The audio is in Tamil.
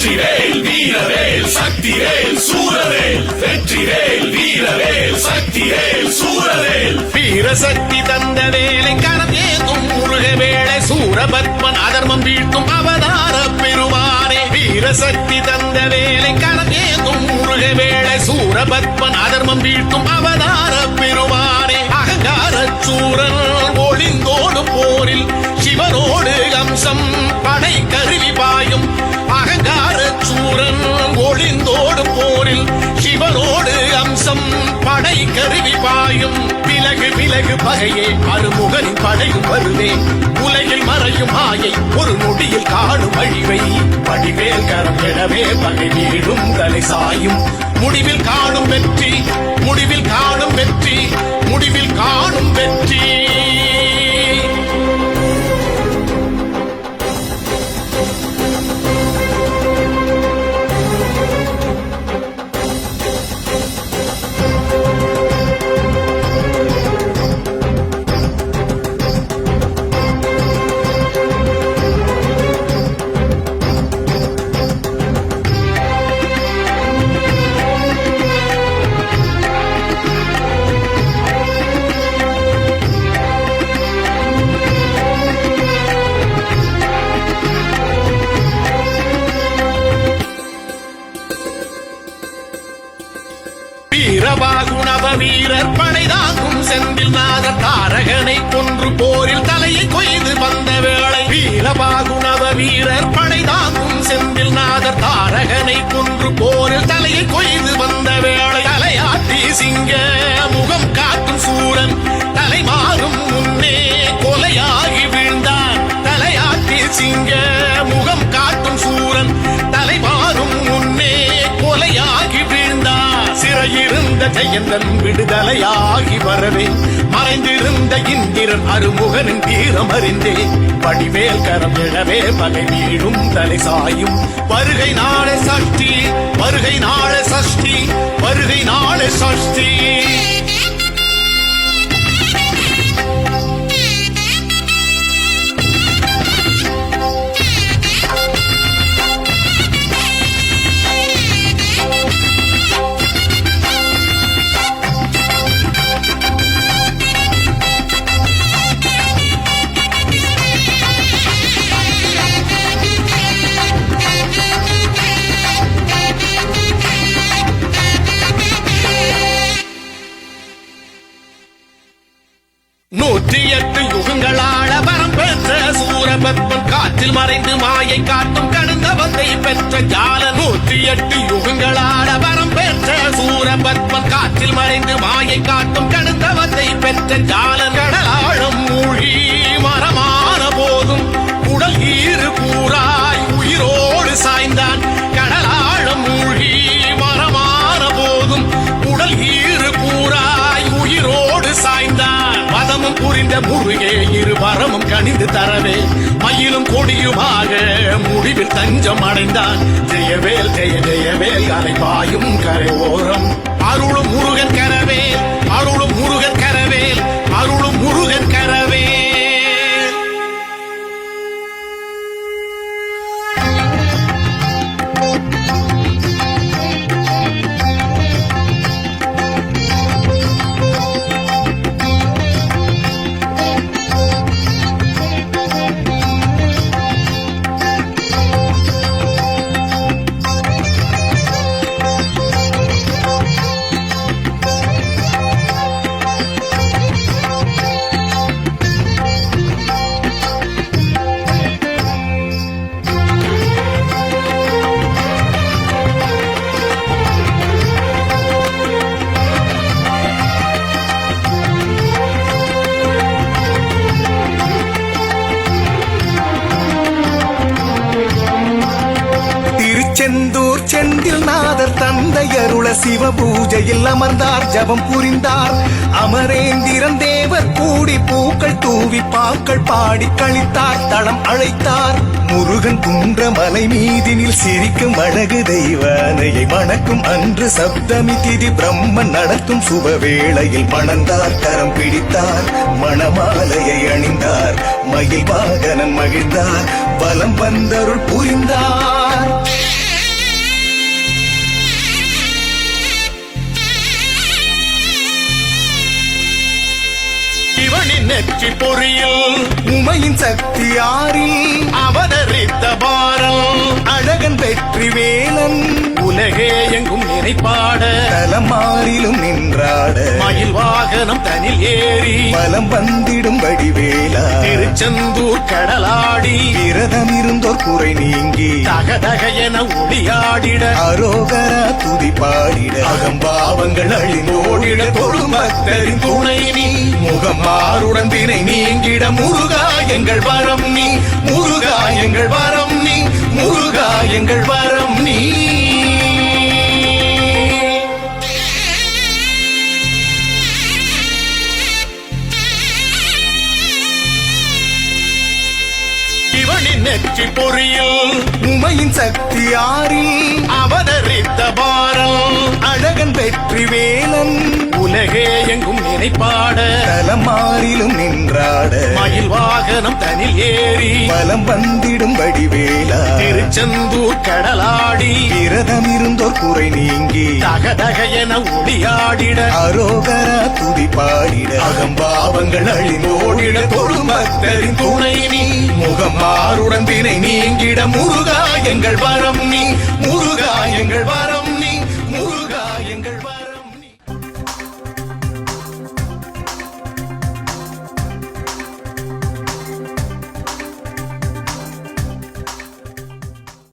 வெற்றிவேல் வீரவேல் சக்திவேல் சூரவேல் வெற்றிவேல் வீரவேல் சக்திவேல் சூரவேல் வீரசக்தி தந்த வேலை கரம் முருக வேளை சூரபத்மன் அதர்மம் வீழ்த்தும் அவதார பெருமானே. வீரசக்தி தந்த வேலை கரம் முருக வேளை சூரபத்மன் அதர்மம் வீழ்த்தும் அவதார பெருமானே. அகங்கார சூரன் அழகு பகையே அருமுகனின் படையும் வருவே உலகில் மறையும் மாயை ஒரு நொடியில் காணும் அழிவை. படிவேல் கரம் எனவே பகை வீழும் தலை சாயும். முடிவில் காணும் வெற்றி முடிவில் காணும் வெற்றி முடிவில் காணும் வெற்றி. தாரகனை கொன்று போரில் தலையை கொய்து வந்த வேளை தலையாட்டி சிங்க முகம் காக்கும் சூரன் தலை மாறும் முன்னே கொலையாகி வீழ்ந்தான். தலையாட்டி சிங்க முகம் காக்கும் சூரன் தலை மாறும் முன்னே கொலையாகி வீழ்ந்தான். சிறையிருந்த ஜெயந்தன் விடுதலையாகி வரவே மறைந்திருந்த இந்திரன் அருமுகனின் தீரம் அறிந்தே வடிவேல் கரம் எழவே பகை வீழும் தலை சாயும். வருகை நாள சஷ்டி வருகை நாள சஷ்டி வருகை நாள சஷ்டி. முகங்களாள வரம் பெற்ற சூரபத்மன் காற்றில் மறைந்து மாயை காட்டும் கடந்த வந்தை பெற்ற மதமும் முருகே இரு வரமும் கணிந்து தரவே. மயிலும் கொடியுமாக முடிவில் தஞ்சம் அடைந்தான் ஜெயவேல் ஜெய ஜெயவேல் அலைவாயும் கரை ஓரம். அருளும் முருகன் கரவேல் அருளும் முருகன் கரவேல் அருளும் முருகன் செந்தில் நாதர் தந்தை அருள சிவ பூஜையில் அமர்ந்தார். ஜபம் புரிந்தார். அமரேந்திரன் தேவர் கூடி பூக்கள் தூவி பாக்கள் பாடி கழித்தார். தளம் அழைத்தார். முருகன் குன்ற மலை மீதினில் சிரிக்கும் அழகு தெய்வானையை வணக்கும். அன்று சப்தமி திதி பிரம்மன் நடத்தும் சுபவேளையில் மணந்தார் கரம் பிடித்தார். மணமாலையை அணிந்தார். மயில் வாகனன் மகிழ்ந்தார். பலம் வந்தருள் புரிந்தார். நெற்றி பொறியில். உமையின் சக்தி ஆறில் அவதரித்த பாரம் அழகன் வெற்றி வேலன் உலகே எங்கும் நினைப்பாட. தலமாறிலும் நின்றாட. மயில் வாகனம் தனில் ஏறி. பலம் வந்திடும் வடிவேலா. திருச்செந்தூர் கடலாடி. விரதம் இருந்தோர் குறை நீங்கி. தகதக என ஒளியாடிட. அரோகரா துதி பாடிட அகம்பாவங்கள் அழிந்தோடிட. தொழும் பக்தரின் துணை நீ. முகம் மாறுடன் தினை நீங்கிட. முருகா எங்கள் வரம் நீ. முருகா எங்கள் வரம் முருகா எங்கள் வரம் நீ. இவனின் நெற்றி பொறியில் உமையின் சக்தி ஆறில் அவதரித்த பாரம் அழகன் வெற்றி வேலன் உலகே எங்கும் நினைப்பாட. தலமாறிலும் நின்றாட. மயில் வாகனம் தனில் ஏறி பலம் வந்திடும் வடிவேலா. திருச்செந்தூர் கடலாடி விரதம் இருந்தோர் குறை நீங்கி. தகதக என ஒளியாடிட. அரோகரா துதி பாடிட அகம்பாவங்கள் அழிந்தோடிட தொழும் பக்தரின் துணை நீ. முகம் மாறுடன் தினை நீங்கிட. முருகா எங்கள் வரம்